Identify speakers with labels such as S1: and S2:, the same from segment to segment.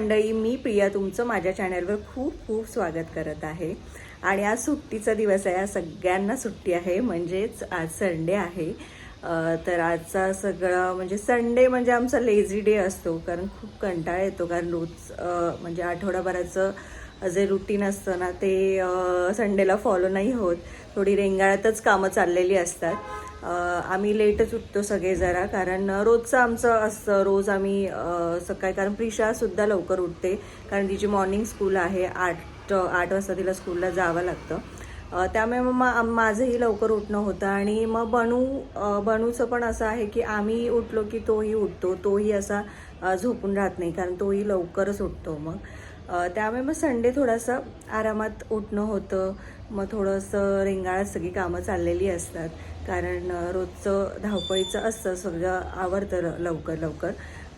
S1: मंडळी मी प्रिया तुमचं माझ्या चॅनलवर खूप खूप स्वागत करत आहे. आणि आज सुट्टीचा दिवस आहे आज सगळ्यांना सुट्टी आहे म्हणजेच आज संडे आहे. तर आजचा सगळं म्हणजे संडे म्हणजे आमचा लेझी डे असतो कारण खूप कंटाळा येतो कारण रोज म्हणजे आठवडाभराचं जे रुटीन असतं ना ते संडेला फॉलो नाही होत. थोडी रेंगाळ्यातच कामं चाललेली असतात. आम्ही लेटच उठतो सगळे जरा कारण रोजचं आमचं असतं रोज आम्ही सकाळी कारण प्रिशासुद्धा लवकर उठते कारण तिची मॉर्निंग स्कूल आहे आठ आठ वाजता तिला स्कूलला जावं लागतं. त्यामुळे मग मा- माझंही लवकर उठणं होतं आणि मग बनू बनूचं पण असं आहे की आम्ही उठलो की तोही उठतो तोही असा झोपून राहत नाही कारण तोही लवकरच उठतो मग. त्यामुळे मग संडे थोडासा आरामात उठणं होतं मग थोडंसं रेंगाळात सगळी कामं चाललेली असतात. कारण रोजचं धावपळीचं असतं सगळं आवडतं ल- लवकर लवकर.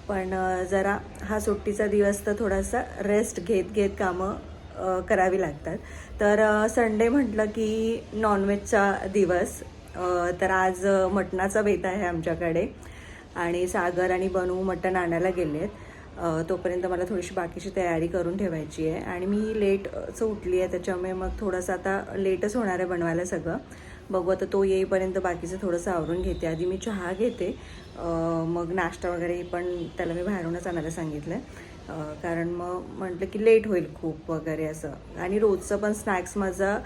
S1: पण जरा हा सुट्टीचा दिवस तर थोडासा रेस्ट घेत घेत कामं करावी लागतात. तर संडे म्हटलं की नॉनव्हेजचा दिवस. तर आज मटणाचा बेत आहे आमच्याकडे. आणि सागर आणि बनू मटण आणायला गेलेत. आहेत तोपर्यंत मला थोडीशी बाकीची तयारी करून ठेवायची आहे. आणि मी लेटच उठली आहे त्याच्यामुळे मग थोडंसं आता लेटच होणार आहे बनवायला सगळं. बघू आता तो येईपर्यंत बाकीचं थोडंसं आवरून घेते. आधी मी चहा घेते. मग नाश्ता वगैरे पण त्याला मी बाहेरूनच आणायला सांगितलं. आहे कारण मग म्हटलं की लेट होईल खूप वगैरे असं. आणि रोजचं पण स्नॅक्स माझा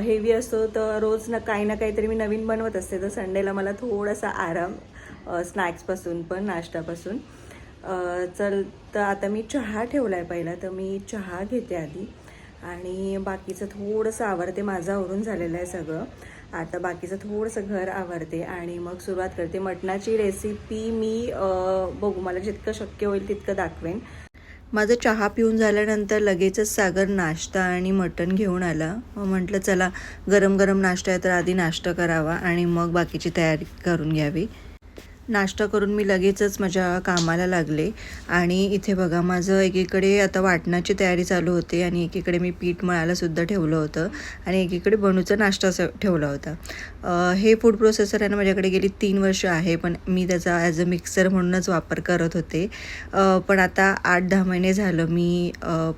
S1: हेवी असतो तर रोज ना काही ना काहीतरी मी नवीन बनवत असते. तर संडेला मला थोडासा आराम स्नॅक्सपासून पण नाश्त्यापासून चल तर आता मी चहा ठेवला आहे पहिला. तर मी चहा घेते आधी. आणि बाकीचं थोडंसं आवरते. माझं आवरून झालेलं आहे सगळं. आता बाकीचं थोडंसं घर आवरते आणि मग सुरुवात करते. मटणाची रेसिपी मी बघू मला जितकं शक्य होईल तितकं दाखवेन. माझं चहा पिऊन झाल्यानंतर लगेचच सागर नाश्ता आणि मटण घेऊन आला. मग म्हटलं चला गरम गरम नाश्ता आहे तर आधी नाश्ता करावा आणि मग बाकीची तयारी करून घ्यावी. नाश्ता करून मी लगेचच माझ्या कामाला लागले. आणि इथे बघा माझं एकीकडे आता वाटणाची तयारी चालू होते आणि एकीकडे मी पीठ मळायलासुद्धा ठेवलं होतं आणि एकीकडे बनूचा नाश्ता स ठेवला होता. हे फूड प्रोसेसर आहे ना माझ्याकडे गेली तीन वर्ष आहे पण मी त्याचा ॲज अ मिक्सर म्हणूनच वापर करत होते. पण आता आठ दहा महिने झालं मी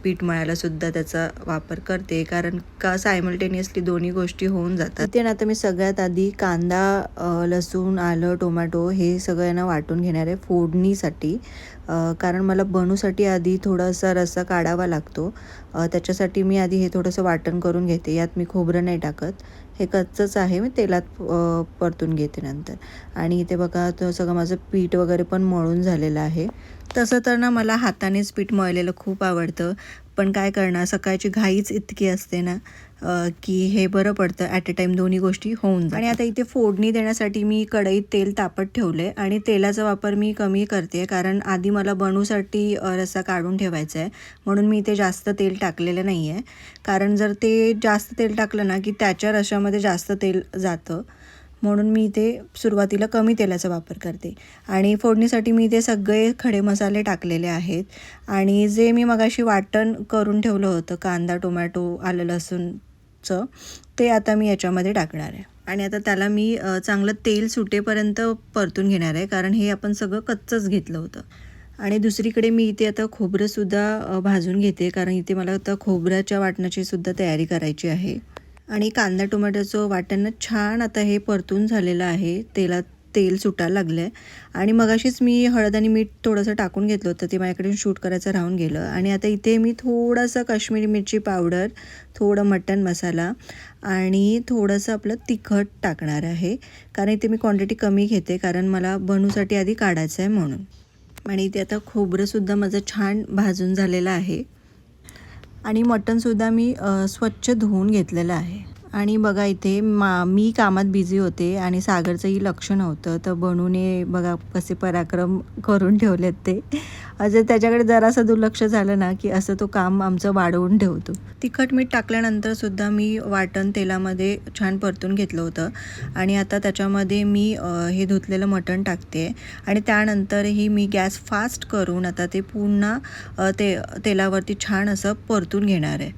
S1: पीठ मळायलासुद्धा त्याचा वापर करते कारण का सायमल्टेनियसली दोन्ही गोष्टी होऊन जातात. ते ना आता मी सगळ्यात आधी कांदा लसूण आलं टोमॅटो हे सगळं वाटून घेणार आहे फोडणीसाठी. कारण मला बनूसाठी आधी थोडासा रस्सा काढावा लागतो. त्याच्यासाठी मी आधी हे थोडंसं वाटण करून घेते. यात मी खोबरं नाही टाकत. हे कच्चंच आहे. मी तेलात परतून घेते नंतर. आणि इथे बघा तो सगळं माझं पीठ वगैरे पण मळून झालेलं आहे. तसं तर ना मला हातानेच पीठ मळलेलं खूप आवडतं. पण काय करणार? सकाळची घाईच इतकी असते ना. की हे बरं पडतं. ॲट अ टाईम दोन्ही गोष्टी होऊन आणि आता इथे फोडणी देण्यासाठी मी कढईत तेल तापत ठेवले आणि तेलाचा वापर मी कमी करते कारण आधी मला बनूसाठी रस्सा काढून ठेवायचा आहे म्हणून मी इथे जास्त तेल टाकलेलं नाही आहे कारण जर ते जास्त तेल टाकलं ना की त्याच्या रशामध्ये जास्त तेल जातं म्हणून मी इथे सुरुवातीला कमी तेलाचा वापर करते. आणि फोडणीसाठी मी इथे सगळे खडे मसाले टाकलेले आहेत. आणि जे मी मगाशी वाटण करून ठेवलं होतं कांदा टोमॅटो आलं चं ते आता मी याच्यामध्ये टाकणार आहे. आणि आता त्याला मी चांगलं तेल सुटेपर्यंत परतून घेणार आहे कारण हे आपण सगळं कच्चंच घेतलं होतं. आणि दुसरीकडे मी इथे आता खोबरंसुद्धा भाजून घेते कारण इथे मला आता खोबऱ्याच्या वाटणाची सुद्धा तयारी करायची आहे. आणि कांदा टोमॅटोचं वाटण छान आता हे परतून झालेलं आहे तेलात तेल सुटायला लागलं आहे आणि मगाशीच मी हळद आणि मीठ थोडंसं टाकून घेतलं होतं ते माझ्याकडून शूट करायचं राहून गेलं. आणि आता इथे मी थोडंसं काश्मीरी मिरची पावडर थोडं मटण मसाला आणि थोडंसं आपलं तिखट टाकणार आहे. कारण इथे मी क्वांटिटी कमी घेते कारण मला बनूसाठी आधी काढायचं आहे म्हणून. आणि इथे आता खोबरंसुद्धा माझं छान भाजून झालेलं आहे. आणि मटणसुद्धा मी स्वच्छ धुवून घेतलेलं आहे. आणि बघा इथे मा मी कामात बिझी होते आणि सागरचंही लक्ष नव्हतं. तर बनूने बघा कसे पराक्रम करून ठेवलेत ते. जर त्याच्याकडे जरासं दुर्लक्ष झालं ना की असं तो काम आमचं वाढवून ठेवतो. तिखट मीठ टाकल्यानंतर सुद्धा मी वाटण तेलामध्ये छान परतून घेतलं होतं. आणि आता त्याच्यामध्ये मी हे धुतलेलं मटण टाकते. आणि त्यानंतरही मी गॅस फास्ट करून आता ते पुन्हा ते तेलावरती छान असं परतून घेणार आहे.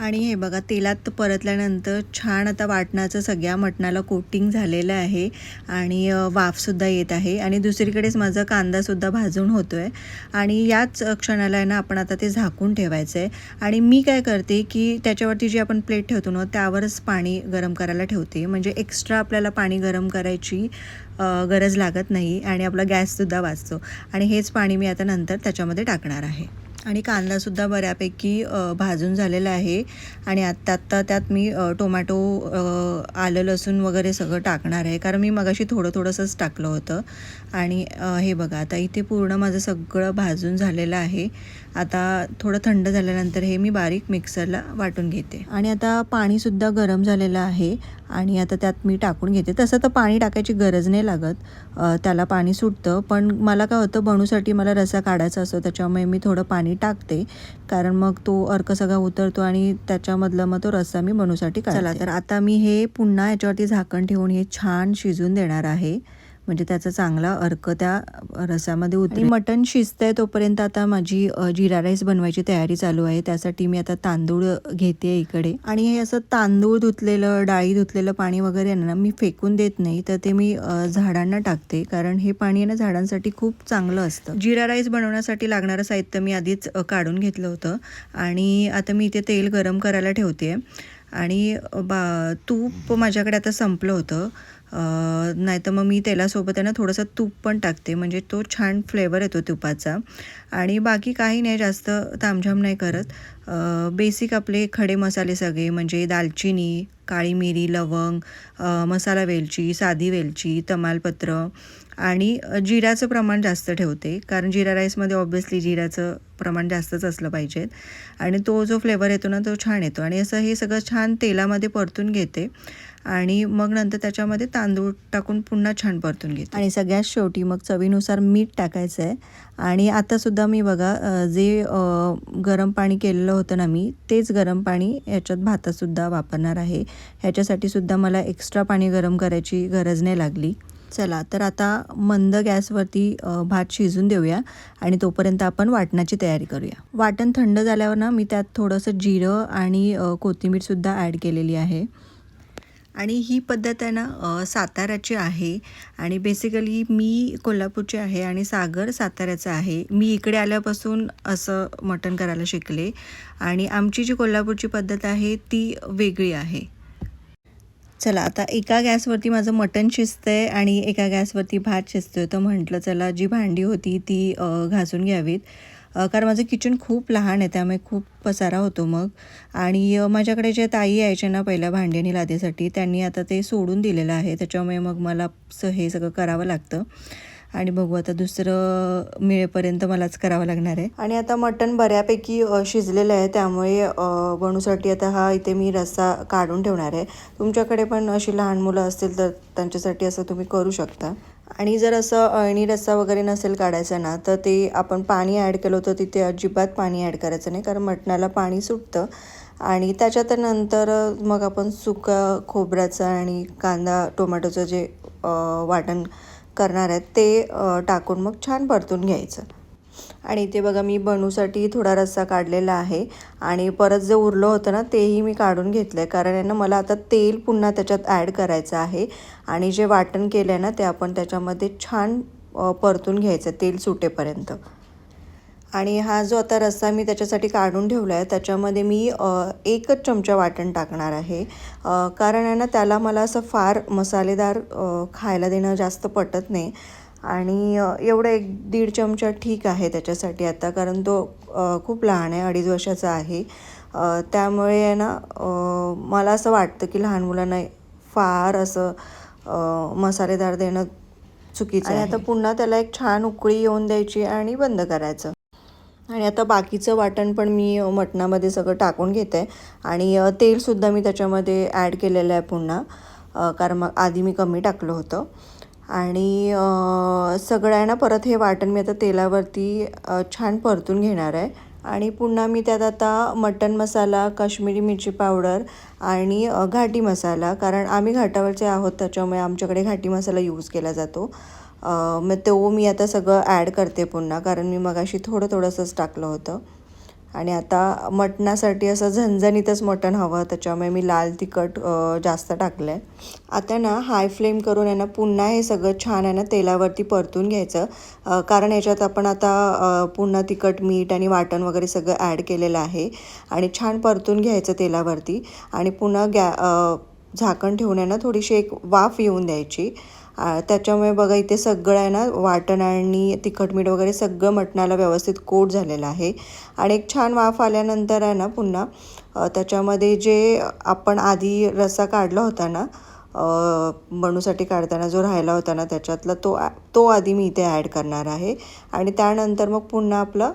S1: आणि हे बघा तेलात परतल्यानंतर छान आता वाटणाचं सगळ्या मटणाला कोटिंग झालेलं आहे आणि वाफसुद्धा येत आहे आणि दुसरीकडेच माझा कांदासुद्धा भाजून होतो आहे आणि याच क्षणाला आहे ना आपण आता ते झाकून ठेवायचं आहे आणि मी काय करते की त्याच्यावरती जी आपण प्लेट ठेवतो ना त्यावरच पाणी गरम करायला ठेवते. म्हणजे एक्स्ट्रा आपल्याला पाणी गरम करायची गरज लागत नाही आणि आपला गॅससुद्धा वाचतो. आणि हेच पाणी मी आता नंतर त्याच्यामध्ये टाकणार आहे. आणि कांदासुद्धा बऱ्यापैकी भाजून झालेला आहे. आणि आत्ता आत्ता त्यात मी टोमॅटो आलं लसूण वगैरे सगळं टाकणार आहे. कारण मी मगाशी थोडं थोडंसंच टाकलं होतं. आणि हे बघा आता इथे पूर्ण माझं सगळं भाजून झालेलं आहे. आता थोडं थंड झाल्यानंतर हे मी बारीक मिक्सरला वाटून घेते. आणि आता पाणीसुद्धा गरम झालेलं आहे आणि आता त्यात मी टाकून घेते. तसं तर पाणी टाकायची गरज नाही लागत त्याला पाणी सुटतं. पण मला काय होतं बनूसाठी मला रसा काढायचा असतो त्याच्यामुळे मी थोडं पाणी टाकते. कारण मग तो अर्क सगळा उतरतो आणि त्याच्यामधलं मग तो रस्सा मी बनूसाठी काढला तर आता मी हे पुन्हा याच्यावरती झाकण ठेवून हे छान शिजून देणार आहे. म्हणजे त्याचा चांगला अर्क त्या रसामध्ये उतरेल. मटण शिजतंय तोपर्यंत आता माझी जिरा राईस बनवायची तयारी चालू आहे. त्यासाठी मी आता तांदूळ घेते इकडे. आणि हे असं तांदूळ धुतलेलं डाळी धुतलेलं पाणी वगैरे आहे ना मी फेकून देत नाही. तर ते मी झाडांना टाकते. कारण हे पाणी आहे ना झाडांसाठी खूप चांगलं असतं. जिरा राईस बनवण्यासाठी लागणारं साहित्य मी आधीच काढून घेतलं होतं. आणि आता मी इथे तेल गरम करायला ठेवते आणि बा तूप माझ्याकडे आता संपलं होतं. नाही तर मग मी तेलासोबत आहे ना थोडंसं तूप पण टाकते. म्हणजे तो छान फ्लेवर येतो तुपाचा. आणि बाकी काही नाही जास्त तामझाम नाही करत. बेसिक आपले खडे मसाले सगळे म्हणजे दालचिनी काळी मिरी लवंग मसाला वेलची साधी वेलची तमालपत्र आणि जिऱ्याचं प्रमाण जास्त ठेवते. कारण जिरा राईसमध्ये ऑब्व्हियसली जिऱ्याचं प्रमाण जास्तच असलं पाहिजेत आणि तो जो फ्लेवर येतो ना तो छान येतो. आणि असं हे सगळं छान तेलामध्ये परतून घेते. आणि मग नंतर त्याच्यामध्ये तांदूळ टाकून पुन्हा छान परतून घेते. आणि सगळ्यात शेवटी मग चवीनुसार मीठ टाकायचं आहे. आणि आतासुद्धा मी बघा जे गरम पाणी केलेलं होतं ना मी तेच गरम पाणी ह्याच्यात भातातसुद्धा वापरणार आहे. ह्याच्यासाठी सुद्धा मला एक्स्ट्रा पाणी गरम करायची गरज नाही लागली. चला तर आता मंद गॅसवरती भात शिजून देऊया आणि तोपर्यंत आपण वाटणाची तयारी करूया. वाटण थंड झाल्यावर ना मी त्यात थोडंसं जिरं आणि कोथिंबीरसुद्धा ॲड केलेली आहे. आणि ही पद्धत आहे ना साताऱ्याची आहे. आणि बेसिकली मी कोल्हापूरची आहे आणि सागर साताऱ्याचा आहे. मी इकडे आल्यापासून असं मटण करायला शिकले. आणि आमची जी कोल्हापूरची पद्धत आहे ती वेगळी आहे. चला आता एका गॅसवरती माझं मटण शिजतंय आणि एका गॅसवरती भात शिजतोय. तर म्हटलं चला जी भांडी होती ती घासून घ्यावीत. कारण माझं किचन खूप लहान आहे त्यामुळे खूप पसारा होतो मग. आणि माझ्याकडे जे ताई यायचे ना पहिल्या भांड्यानी लादेसाठी लादीसाठी त्यांनी आता ते सोडून दिलेलं आहे. त्याच्यामुळे मग मला स- हे सगळं करावं लागतं. आणि बघू आता दुसरं मिळेपर्यंत मलाच करावं लागणार आहे. आणि आता मटण बऱ्यापैकी शिजलेलं आहे. त्यामुळे बनूसाठी आता हा इथे मी रस्सा काढून ठेवणार आहे. तुमच्याकडे पण अशी लहान मुलं असतील तर त्यांच्यासाठी असं तुम्ही करू शकता. आणि जर असं अळणी रस्सा वगैरे नसेल काढायचा ना तर ते आपण पाणी ॲड केलं होतं तिथे अजिबात पाणी ॲड करायचं नाही कारण मटणाला पाणी सुटतं. आणि त्याच्यात नंतर मग आपण सुका खोबऱ्याचं आणि कांदा टोमॅटोचं जे वाटण करणार आहेत ते टाकून मग छान परतून घ्यायचं. आणि इथे बघा मी बनूसाठी थोडा रस्सा काढलेला आहे. आणि परत जे उरलं होतं ना तेही मी काढून घेतलं आहे कारण आहे ना मला आता तेल पुन्हा त्याच्यात ॲड करायचं आहे. आणि जे वाटण केलं आहे ना ते आपण त्याच्यामध्ये छान परतून घ्यायचं तेल सुटेपर्यंत. आणि हा जो आता रस्सा मी त्याच्यासाठी काढून ठेवला आहे त्याच्यामध्ये मी एकच चमचा वाटण टाकणार आहे. कारण आहे ना त्याला मला असं फार मसालेदार खायला देणं जास्त पटत नाही. आणि एवढं एक दीड चमचा ठीक आहे त्याच्यासाठी आता कारण तो खूप लहान आहे अडीच वर्षाचा आहे. त्यामुळे आहे ना मला असं वाटतं की लहान मुलांना फार असं मसालेदार देणं चुकीचं आहे. आता पुन्हा त्याला एक छान उकळी येऊन द्यायची आणि बंद करायचं. आणि आता बाकीचं वाटण पण मी मटणामध्ये सगळं टाकून घेते. आणि तेलसुद्धा मी त्याच्यामध्ये ॲड केलेलं आहे पुन्हा कारण मग आधी मी कमी टाकलं होतं. आणि सगळ्यांना सगळं आहे ना परत हे वाटण मी आता तेलावरती छान परतून घेणार आहे. आणि पुन्हा मी त्यात आता मटण मसाला काश्मीरी मिरची पावडर आणि घाटी मसाला कारण आम्ही घाटावरचे आहोत त्याच्यामुळे आमच्याकडे घाटी मसाला यूज केला जातो. मग तो मी आता सगळं ॲड करते पुन्हा कारण मी मगाशी थोडं थोडंसंच टाकलं होतं. आणि आता मटणासाठी असं झणझणीतच मटण हवं त्याच्यामुळे मी लाल तिखट जास्त टाकलं आहे आता ना हाय फ्लेम करून आहे ना पुन्हा हे सगळं छान आहे ना तेलावरती परतून घ्यायचं. कारण याच्यात आपण आता पुन्हा तिखट मीठ आणि वाटण वगैरे सगळं ॲड केलेलं आहे. आणि छान परतून घ्यायचं तेलावरती. आणि पुन्हा गॅ झाकण ठेवून आहे ना थोडीशी एक वाफ येऊन द्यायची. त्याच्यामुळे बघा इथे सगळं आहे ना वाटण आणि तिखट मीठ वगैरे सगळं मटणाला व्यवस्थित कोट झालेलं आहे. आणि एक छान वाफ आल्यानंतर आहे ना पुन्हा त्याच्यामध्ये जे आपण आधी रस्सा काढला होता ना बनूसाठी काढताना जो राहिला होता ना त्याच्यातला तो तो आधी मी इथे ॲड करणार आहे. आणि त्यानंतर मग पुन्हा आपलं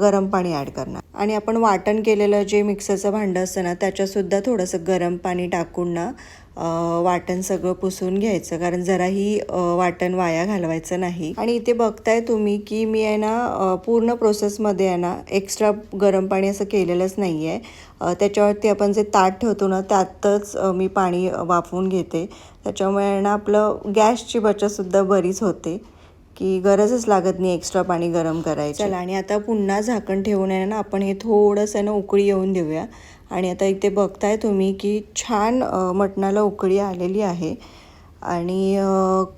S1: गरम पाणी ॲड करणार. आणि आपण वाटण केलेलं जे मिक्सरचं भांडं असतं ना त्याच्यातसुद्धा थोडंसं गरम पाणी टाकून ना वाटण सगळं पुसून घ्यायचं कारण जराही वाटण वाया घालवायचं नाही. आणि इथे बघताय तुम्ही की मी आहे ना पूर्ण प्रोसेसमध्ये आहे ना एक्स्ट्रा गरम पाणी असं केलेलंच नाही आहे त्याच्यावरती आपण जे ताट ठेवतो ना त्यातच मी पाणी वाफवून घेते. त्याच्यामुळे आहे ना आपलं गॅसची बचतसुद्धा बरीच होते की गरजच लागत नाही एक्स्ट्रा पाणी गरम करायचं. आणि आता पुन्हा झाकण ठेवून आहे ना आपण हे थोडंसं ना उकळी येऊन देऊया. आणि आता इथे बघताय तुम्ही की छान मटणाला उकळी आलेली आहे आणि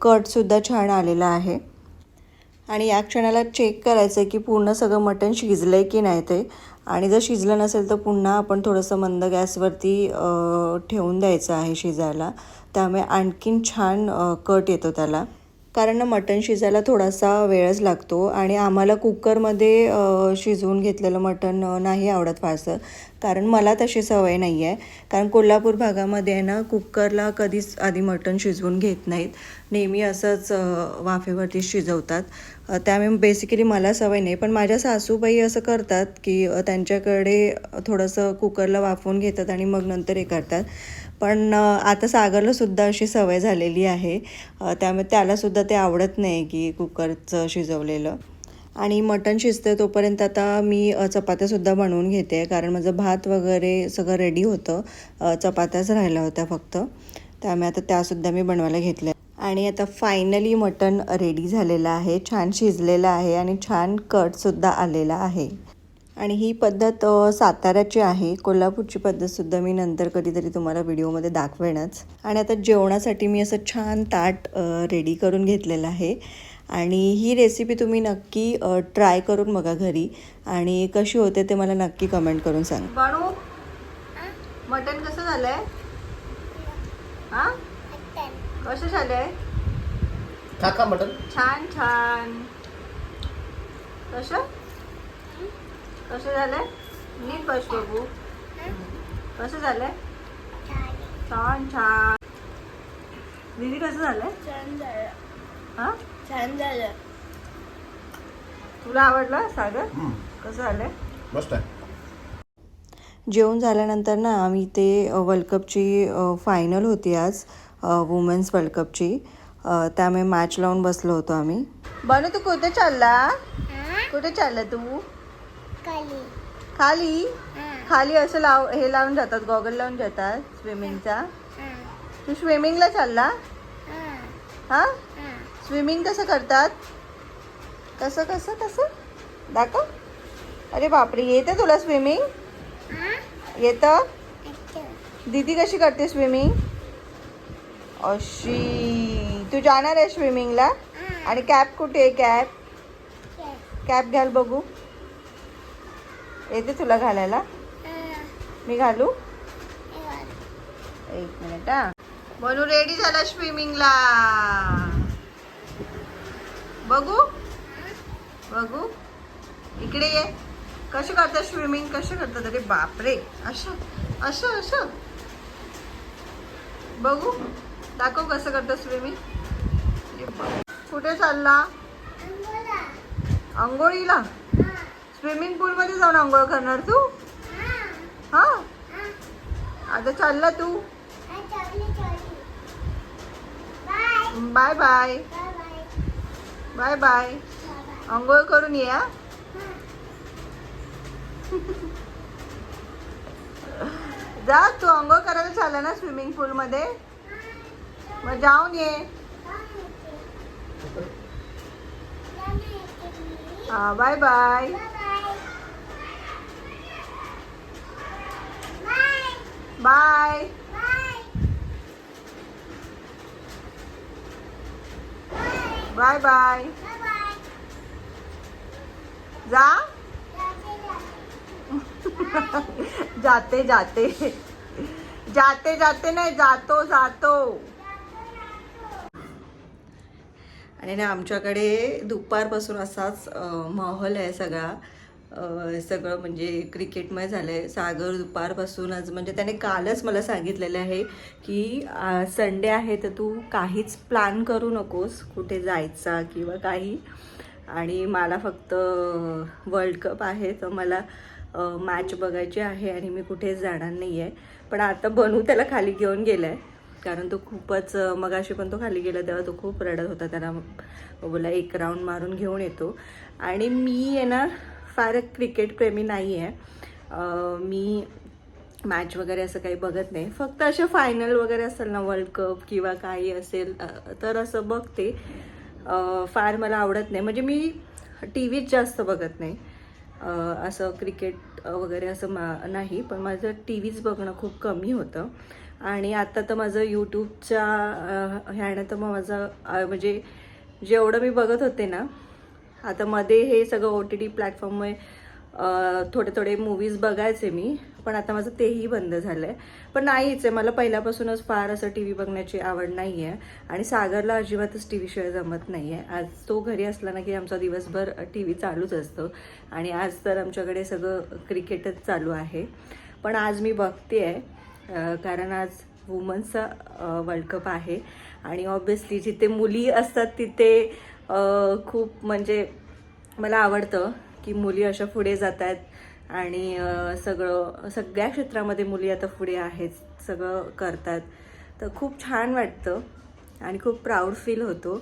S1: कटसुद्धा छान आलेला आहे. आणि या क्षणाला चेक करायचं आहे की पूर्ण सगळं मटण शिजलं आहे की नाही ते. आणि जर शिजलं नसेल तर पुन्हा आपण थोडंसं मंद गॅसवरती ठेवून द्यायचं आहे शिजायला. त्यामुळे आणखीन छान कट येतो त्याला. कारण मटण शिजायला थोडासा वेळच लागतो आणि आम्हाला कुकरमध्ये शिजवून घेतलेलं मटण नाही आवडत फारसं. कारण मला तशी सवय नाही आहे कारण कोल्हापूर भागामध्ये आहे ना कुकरला कधीच आधी मटण शिजवून घेत नाहीत. नेहमी असंच वाफेवरती शिजवतात. त्यामुळे बेसिकली मला सवय नाही. पण माझ्या सासूबाई असं करतात की त्यांच्याकडे थोडंसं कुकरला वाफवून घेतात आणि मग नंतर हे करतात. पण आता सागरलासुद्धा अशी सवय झालेली आहे. त्यामुळे त्यालासुद्धा ते आवडत नाही की कुकरचं शिजवलेलं. आणि मटण शिजतं तोपर्यंत आता मी चपात्यासुद्धा बनवून घेते. कारण माझं भात वगैरे सगळं रेडी होतं. चपात्याच राहिल्या होत्या फक्त. त्यामुळे आता त्यासुद्धा मी बनवायला घेतल्या. आणि आता फायनली मटण रेडी झालेलं आहे. छान शिजलेलं आहे आणि छान कटसुद्धा आलेला आहे. आणि ही पद्धत साताऱ्याची आहे. कोल्हापूरची पद्धतसुद्धा मी नंतर कधीतरी तुम्हाला व्हिडिओमध्ये दाखवेनच. आणि आता जेवणासाठी मी असं छान ताट रेडी करून घेतलेलं आहे. आणि ही रेसिपी तुम्ही नक्की ट्राय करून बघा घरी. आणि कशी होते ते मला नक्की कमेंट करून सांग. बाणू मटण कसं झालंय? हा? कसं झालंय?
S2: मटन
S1: छान छान. कसं? कसं झालंय? नीट बस बघू. कसं झालंय? छान छान. दीदी कसं झालंय?
S3: छान झालं.
S1: हा?
S3: छान झालं.
S1: तुला आवडलं सागर? कसं झालंय?
S2: मस्त आहे.
S1: जेवण झाल्यानंतर ना आम्ही ते वर्ल्ड कपची फायनल होती आज वुमेन्स वर्ल्ड कपची त्यामुळे मॅच लावून बसलो होतो आम्ही. बनू तू कुठे चालला? कुठे चालला तू?
S3: खाली.
S1: खाली? खाली असं लाव हे लावून जातात गॉगल लावून जातात स्विमिंगचा. तू स्विमिंगला चालला? हा? स्विमिंग कसं करतात? कसं कसं कसं? दाखव. अरे बापरे येते तुला स्विमिंग? येतं? दीदी कशी करते स्विमिंग? अशी. तू जाणार आहे स्विमिंगला? आणि कॅप कुठे आहे? कॅप? कॅप. घाल बघू. येते तुला घालायला? मी घालू? एक मिनिट हा. बनू रेडी झाला स्विमिंगला बघू? बघू? इकडे ये. कशी करतात स्विमिंग कशी करतात अरे बापरे. असं असं असं. बघू? दाखव कसं करतात स्विमिंग कुठे चालला? आंघोळीला स्विमिंग पूल मध्ये जाऊन आंघोळ करणार तू? हा? आता चालला तू. बाय बाय बाय बाय आंघोळ करून ये जा तू आंघोळ करायला चालला ना स्विमिंग पूल मध्ये मग जाऊन ये. हा bye bye bye bye bye जा. जाते जाते. जाते जाते नाही जातो जातो. आणि ना आमच्याकडे दुपारपासून असाच माहोल आहे सगळा. सगळं म्हणजे क्रिकेटमय झालं आहे सागर दुपारपासूनच म्हणजे त्याने कालच मला सांगितलेलं आहे की संडे आहे तर तू काहीच प्लॅन करू नकोस कुठे जायचा किंवा काही. आणि मला फक्त वर्ल्ड कप आहे तर मला मॅच बघायची आहे आणि मी कुठेच जाणार नाही आहे पण आता बनू त्याला खाली घेऊन गेला आहे कारण तो खूपच मगाशी पण तो खाली गेला तेव्हा तो खूप रडत होता. त्याला बोला एक राऊंड मारून घेऊन येतो. आणि मी आहे ना फार क्रिकेटप्रेमी नाही आहे मी मॅच वगैरे असं काही बघत नाही. फक्त असे फायनल वगैरे असेल ना वर्ल्ड कप किंवा काही असेल तर असं बघते. फार मला आवडत नाही. म्हणजे मी टी व्हीच जास्त बघत नाही. असं क्रिकेट वगैरे असं मा नाही. पण माझं टी व्हीच बघणं खूप कमी होतं. आणि आता तर माझं यूट्यूबच्या ह्यानं तर मग माझं म्हणजे जेवढं मी बघत होते ना आता मध्ये हे सगळं ओ टी टी प्लॅटफॉर्ममुळे थोडे थोडे मूवीज बघायचे मी पण आता माझं तेही बंद झालं आहे पण नाहीच आहे मला पहिल्यापासूनच फार असं टी व्ही बघण्याची आवड नाही आहे आणि सागरला अजिबातच टी व्हीशिवाय जमत नाही आहे आज तो घरी असला ना की आमचा दिवसभर टी व्ही चालूच असतो आणि आज तर आमच्याकडे सगळं क्रिकेटच चालू आहे. पण आज मी बघते आहे कारण आज वुमन्सचा वर्ल्ड कप आहे आणि ऑब्विसली जिथे मुली असतात तिथे खूप म्हणजे मला आवडतं की मुली अशा पुढे जात आहेत आणि सगळं सगळ्या क्षेत्रामध्ये मुली आता पुढे आहेत सगळं करतात. तर खूप छान वाटतं आणि खूप प्राऊड फील होतो.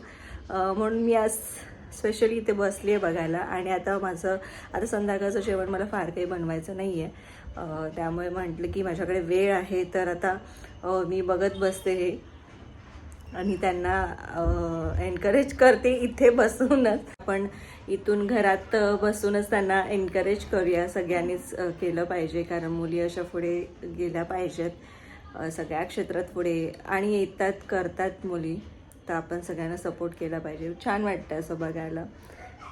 S1: म्हणून मी आज स्पेशली इथे बसली आहे बघायला आणि आता माझं आता संध्याकाळचं जेवण मला फार काही बनवायचं नाही आहे त्यामुळे म्हटलं की माझ्याकडे वेळ आहे तर आता मी बघत बसते हे. आणि त्यांना एनकरेज करते इथे बसूनच. आपण इथून घरात बसूनच त्यांना एनकरेज करूया. सगळ्यांनीच केलं पाहिजे. कारण मुली अशा पुढे गेल्या पाहिजेत सगळ्या क्षेत्रात पुढे. आणि येतात करतात मुली. तर आपण सगळ्यांना सपोर्ट केला पाहिजे. छान वाटतं असं बघायला.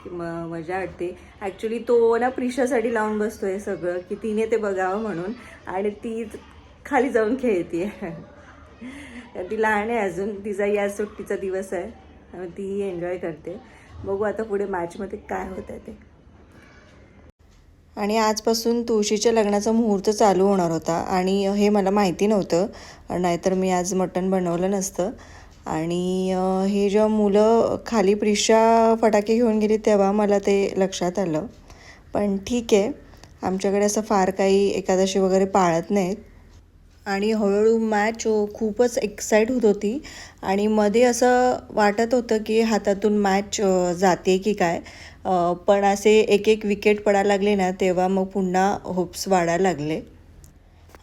S1: की म मजा वाटते. ॲक्च्युली तो ना प्रिशासाठी लावून बसतो आहे सगळं. की तिने ते बघावं म्हणून. आणि ती खाली जाऊन खेळते ती लहान आहे अजून. तिचा या सुट्टीचा दिवस आहे. तीही एन्जॉय करते. बघू आता पुढे मॅचमध्ये काय होत आहे ते. आणि आजपासून तुळशीच्या लग्नाचा मुहूर्त चालू होणार होता. आणि हे मला माहिती नव्हतं. नाहीतर मी आज मटण बनवलं नसतं. आणि हे जेव्हा मुलं खाली प्रिशा फटाके घेऊन गेली तेव्हा मला ते लक्षात आलं. पण ठीक आहे. आमच्याकडे असं फार काही एकादशी वगैरे पाळत नाहीत. आणि हळूहळू मॅच हो, खूपच एक्साईट होत होती. आणि मध्ये असं वाटत होतं की हातातून मॅच जाते की काय. पण असे एक एक विकेट पडायला लागले ना तेव्हा मग पुन्हा होप्स वाढायला लागले.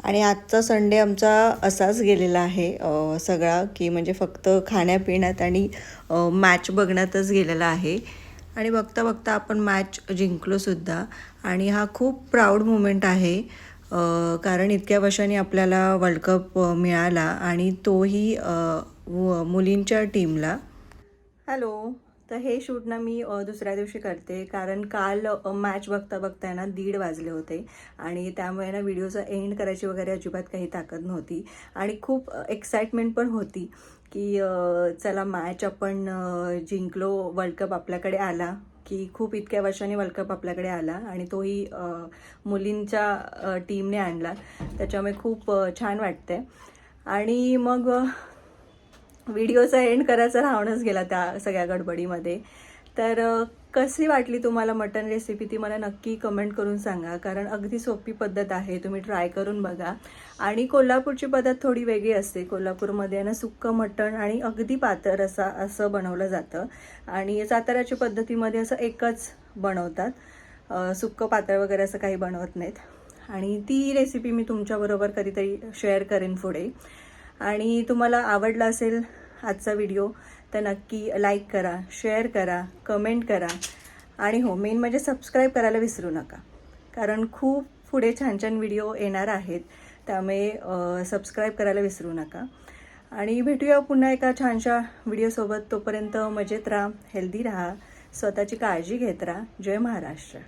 S1: आणि आजचा संडे आमचा असाच गेलेला आहे सगळा की म्हणजे फक्त खाण्यापिण्यात आणि मॅच बघण्यातच गेलेला आहे. आणि बघता बघता आपण मॅच जिंकलोसुद्धा. आणि हा खूप प्राऊड मुमेंट आहे. कारण इतक्या वर्षांनी आपल्याला वर्ल्ड कप मिळाला आणि तोही मुलींच्या टीमला हॅलो तर हे शूट ना मी दुसऱ्या दिवशी करते. कारण काल मॅच बघता बघता ना दीड वाजले होते. आणि त्यामुळे ना व्हिडिओचा एंड करायची वगैरे अजिबात काही ताकद नव्हती. आणि खूप एक्साइटमेंट पण होती की चला मॅच आपण जिंकलो वर्ल्ड कप आपल्याकडे आला. की खूप इतक्या वर्षांनी वर्ल्ड कप आपल्याकडे आला आणि तोही मुलींच्या टीमने आणला. त्याच्यामुळे खूप छान वाटतंय. आणि मग व्हिडिओचा एंड करायचा राहूनच गेला त्या सगळ्या गडबडीमध्ये. तर कशी वाटली तुम्हाला मटन रेसिपी ती मला नक्की कमेंट करून सांगा. कारण अगदी सोपी पद्धत आहे. तुम्ही ट्राय करून बघा. आणि कोल्हापूरची पद्धत थोडी वेगळी असते. कोल्हापूरमध्ये आहे ना सुक्कं मटण आणि अगदी पातळ असा असं बनवलं जातं. आणि साताऱ्याच्या पद्धतीमध्ये असं एकच बनवतात. सुक्कं पातळ वगैरे असं काही बनवत नाहीत. आणि ती रेसिपी मी तुमच्याबरोबर कधीतरी शेअर करेन पुढे. आणि तुम्हाला आवडला असेल आजचा व्हिडिओ तर नक्की लाईक करा शेअर करा कमेंट करा. आणि हो मेन म्हणजे सबस्क्राईब करायला विसरू नका. कारण खूप पुढे छान छान व्हिडिओ येणार आहेत. त्यामुळे सबस्क्राईब करायला विसरू नका. आणि भेटूया पुन्हा एका छानशा व्हिडिओसोबत तोपर्यंत मजेत राहा हेल्दी राहा. स्वतःची काळजी घेत राहा. जय महाराष्ट्र.